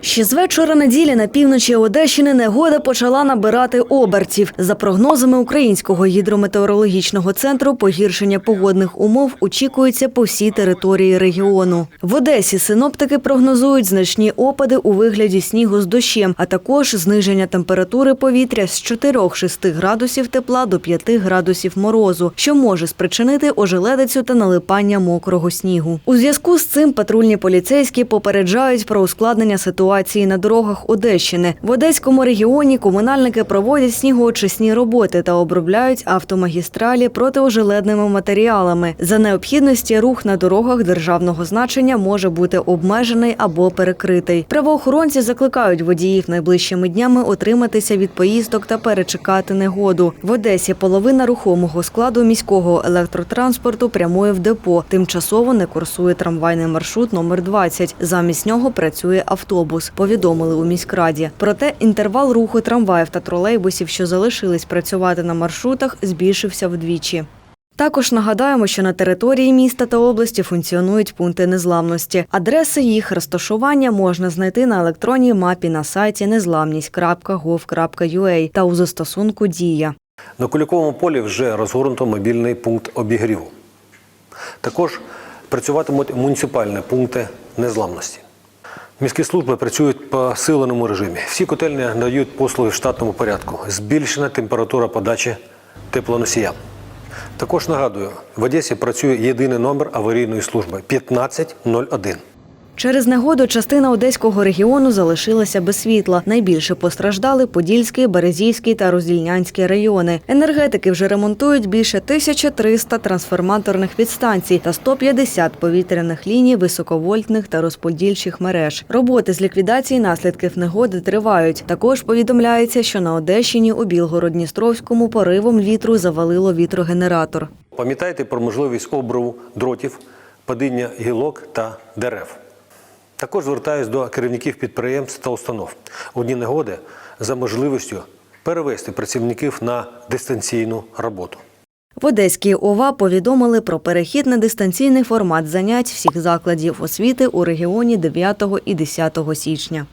Ще з вечора неділі на півночі Одещини негода почала набирати обертів. За прогнозами Українського гідрометеорологічного центру, погіршення погодних умов очікується по всій території регіону. В Одесі синоптики прогнозують значні опади у вигляді снігу з дощем, а також зниження температури повітря з 4-6 градусів тепла до 5 градусів морозу, що може спричинити ожеледицю та налипання мокрого снігу. У зв'язку з цим патрульні поліцейські попереджають про ускладнення ситуації на дорогах Одещини. В Одеському регіоні комунальники проводять снігоочисні роботи та обробляють автомагістралі протиожеледними матеріалами. За необхідності рух на дорогах державного значення може бути обмежений або перекритий. Правоохоронці закликають водіїв найближчими днями отриматися від поїздок та перечекати негоду. В Одесі половина рухомого складу міського електротранспорту прямує в депо. Тимчасово не курсує трамвайний маршрут номер 20. Замість нього працює автобус. Повідомили у міськраді. Проте інтервал руху трамваїв та тролейбусів, що залишились працювати на маршрутах, збільшився вдвічі. Також нагадаємо, що на території міста та області функціонують пункти незламності. Адреси їх розташування можна знайти на електронній мапі на сайті незламність.gov.ua та у застосунку Дія. На Куликовому полі вже розгорнуто мобільний пункт обігріву. Також працюватимуть муніципальні пункти незламності. Міські служби працюють по посиленому режимі. Всі котельні надають послуги в штатному порядку. Збільшена температура подачі теплоносія. Також нагадую, в Одесі працює єдиний номер аварійної служби 1501. Через негоду частина одеського регіону залишилася без світла. Найбільше постраждали Подільський, Березійський та Роздільнянський райони. Енергетики вже ремонтують більше 1300 трансформаторних підстанцій та 150 повітряних ліній високовольтних та розподільчих мереж. Роботи з ліквідації наслідків негоди тривають. Також повідомляється, що на Одещині у Білгород-Дністровському поривом вітру завалило вітрогенератор. Пам'ятайте про можливість обриву дротів, падіння гілок та дерев. Також звертаюся до керівників підприємств та установ у дні негоди за можливістю перевести працівників на дистанційну роботу. В Одеській ОВА повідомили про перехід на дистанційний формат занять всіх закладів освіти у регіоні 9 і 10 січня.